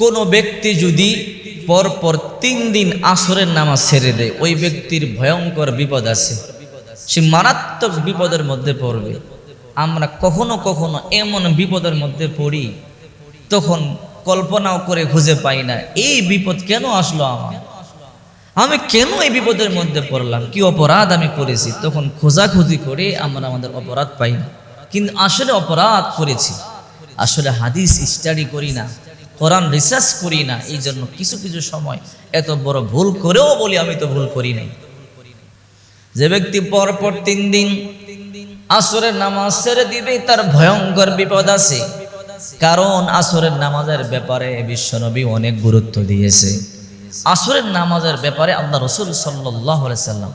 কোনো ব্যক্তি যদি পরপর তিন দিন আসরের নামাজ ছেড়ে দেয়, ওই ব্যক্তির ভয়ঙ্কর বিপদ আছে। সে মারাত্মক বিপদের মধ্যে পড়বে। আমরা কখনো কখনো এমন বিপদের মধ্যে পড়ি, তখন কল্পনাও করে খুঁজে পাই না, এই বিপদ কেন আসলো আমার? আমি কেন এই বিপদের মধ্যে পড়লাম? কি অপরাধ আমি করেছি? তখন খোঁজাখুঁজি করে আমরা আমাদের অপরাধ পাই না। কিন্তু আসলে অপরাধ করেছি। আসলে হাদিস স্টাডি করি না। কোরআন রিসার্চ করি না এই জন্য কিছু কিছু সময় এত বড় ভুল করেও বলি, আমি তো ভুল করি নাই। যে ব্যক্তি পরপর তিন দিন আসরের নামাজ ছেড়ে দিবে, তার ভয়ঙ্কর বিপদ আছে। কারণ আসরের নামাজের ব্যাপারে বিশ্বনবী অনেক গুরুত্ব দিয়েছে। আসরের নামাজের ব্যাপারে আল্লাহ রসুল সাল্লাম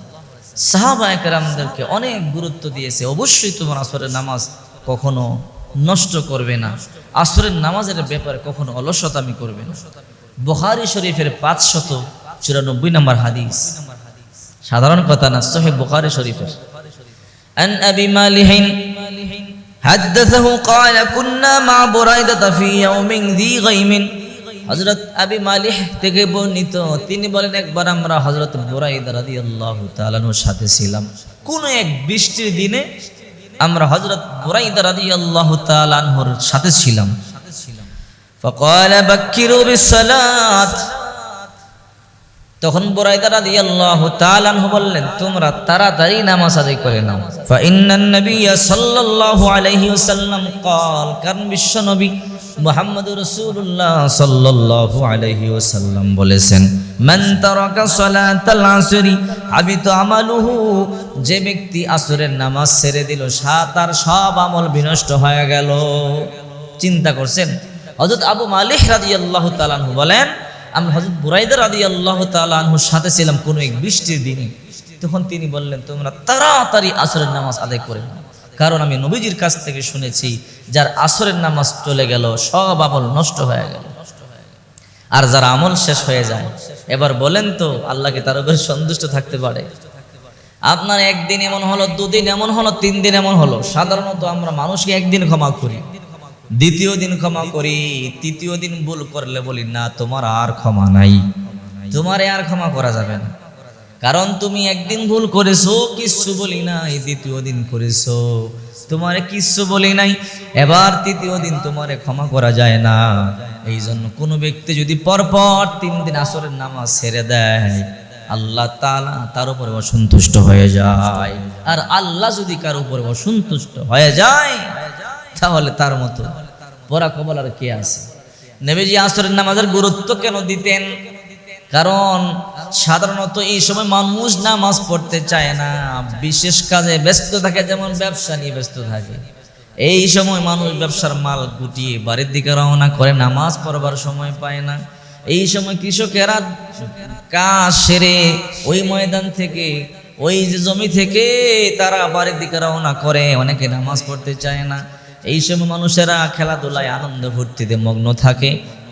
সাহাবা একরামদেরকে অনেক গুরুত্ব দিয়েছে। অবশ্যই তোমার আসরের নামাজ কখনো নষ্ট করবে না আসরের নামাজের ব্যাপারে কখনো অলসতামি করবে না বুখারী শরীফের পাঁচশত চুরানব্বই নম্বর হাদিস সাধারণ কথা না সোহেব বুখারী শরীফের عن أبي مالح حدثه قال كنا مع بريدة في يوم ذي غيم হজরত আবি মালিহ থেকে বর্ণিত তিনি বলেন একবার আমরা হজরত বুরাইদা রাদিয়াল্লাহু তাআলার সাথে ছিলাম কোন এক বৃষ্টির দিনে আমরা হজরত বুরাইদা রাদিয়াল্লাহু তাআলার সাথে ছিলাম فقال بكروا بالصلاه তখন বুরাইদা রাদিয়াল্লাহু তাআলা আনহু বললেন তোমরা তাড়াতাড়ি নামাজ আদায় করে নাও ফা ইন্নান নাবিয়্যা সাল্লাল্লাহু আলাইহি ওয়াসাল্লাম قال কারণ বিশ্ব নবী মুহাম্মদুর রাসূলুল্লাহ সাল্লাল্লাহু আলাইহি ওয়াসাল্লাম বলেছেন যে ব্যক্তি আসরের নামাজ ছেড়ে দিল তার সব আমল বিনষ্ট হয়ে গেল। চিন্তা করছেন? হযরত আবু মালিক রাদিয়াল্লাহু তাআলা আনহু বলেন আমি হজরত বুরাইদার আদি আল্লাহ তালুর সাথে ছিলাম কোনো এক বৃষ্টির দিনে। তখন তিনি বললেন, তোমরা তাড়াতাড়ি আসরের নামাজ আদায় করে নাও। কারণ আমি নবীজির কাছ থেকে শুনেছি, যার আসরের নামাজ চলে গেল, সব আমল নষ্ট হয়ে গেল। আর যার আমল শেষ হয়ে যায়, এবার বলেন তো, আল্লাহকে তার উপরে সন্তুষ্ট থাকতে পারে? আপনার একদিন এমন হলো, দুদিন এমন হলো, তিন দিন এমন হলো, সাধারণত আমরা মানুষকে একদিন ক্ষমা করি, দ্বিতীয় দিন ক্ষমা করি, তৃতীয় দিন ভুল করলে বলি, না, তোমার আর ক্ষমা নাই। তোমারে আর ক্ষমা করা যাবে না। কারণ তুমি একদিন ভুল করেছ, কিচ্ছু বলি নাই, দ্বিতীয় দিন করেছ। তোমারে কিচ্ছু বলি নাই, এবার তৃতীয় দিন তোমারে ক্ষমা করা যায় না। এই জন্য কোনো ব্যক্তি যদি পরপর তিন দিন আসরের নামাজ ছেড়ে দেয়, আল্লাহ তাআলা তার উপরে অসন্তুষ্ট হয়ে যায়। আর আল্লাহ যদি কার উপরে অসন্তুষ্ট হয়ে যায়, তাহলে তার মতো পরা কবল আর কে আছে? নেবেজি আসরের নামাজের গুরুত্ব কেন দিতেন? কারণ সাধারণত এই সময় মানুষ নামাজ পড়তে চায় না, বিশেষ কাজে ব্যস্ত থাকে যেমন ব্যবসা নিয়ে ব্যস্ত থাকে। এই সময় মানুষ ব্যবসার মাল গুটিয়ে বাড়ির দিকে রওনা করে, নামাজ পড়বার সময় পায় না। এই সময় কৃষকেরা কাজ সেরে ওই ময়দান থেকে, ওই যে জমি থেকে তারা বাড়ির দিকে রওনা করে, অনেকে নামাজ পড়তে চায় না। এই সময় মানুষেরা খেলাধুলায় আনন্দ ফুর্তিতে মগ্ন থাকে।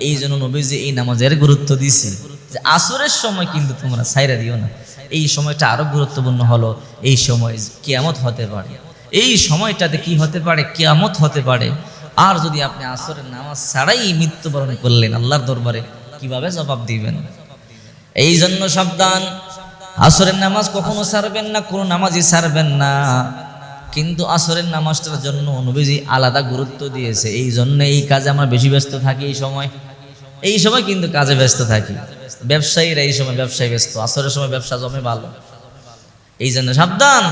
এই জন্য নবীজি এই নামাজের গুরুত্ব দিছে যে আসরের সময় কিন্তু তোমরা সাইরা দিও না। এই সময়টা আরও গুরুত্বপূর্ণ হলো, এই সময় কেয়ামত হতে পারে। এই সময়টাতে কি হতে পারে? কেয়ামত হতে পারে। আর যদি আপনি আসরের নামাজ ছাড়াই মৃত্যুবরণ করলেন আল্লাহর দরবারে, কীভাবে জবাব দিবেন? এই জন্য সাবধান। আসরের নামাজ কখনো ছাড়বেন না, কোনো নামাজই ছাড়বেন না। কিন্তু আসরের নামাজটার জন্য নবীজি আলাদা গুরুত্ব দিয়েছে। এই জন্য এই কাজে আমরা বেশি ব্যস্ত থাকি এই সময়। এই সময় কিন্তু কাজে ব্যস্ত থাকি। ব্যবসায়ীরা এই সময় ব্যবসায় ব্যস্ত, আসরের সময় ব্যবসা জমে ভালো। এই জন্য সাবধান।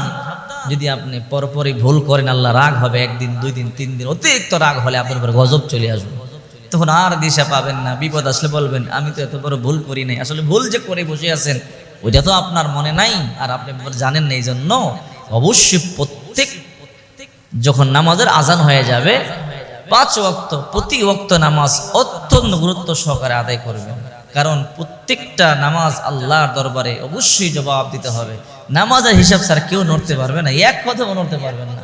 যদি আপনি পরপরই ভুল করেন, আল্লাহ রাগ হবে, একদিন, দুই দিন, তিন দিন, অতিরিক্ত রাগ হলে আপনার উপর গজব চলে আসবে। তখন আর দিশা পাবেন না, বিপদ আসলে বলবেন, আমি তো এত বড় ভুল করি নাই। আসলে ভুল যে করে বসে আছেন, ওইটা তো আপনার মনে নাই, আর আপনি জানেন না এই জন্য অবশ্যই প্রত্যেক, যখন নামাজের আজান হয়ে যাবে, পাঁচ ওয়াক্ত, প্রতি ওয়াক্ত নামাজ অত্যন্ত গুরুত্ব সহকারে আদায় করবেন। কারণ প্রত্যেকটা নামাজ আল্লাহর দরবারে অবশ্যই জবাব দিতে হবে। নামাজের হিসাব স্যার কেউ নড়তে পারবে না। এক কথাও নড়তে পারবেন না।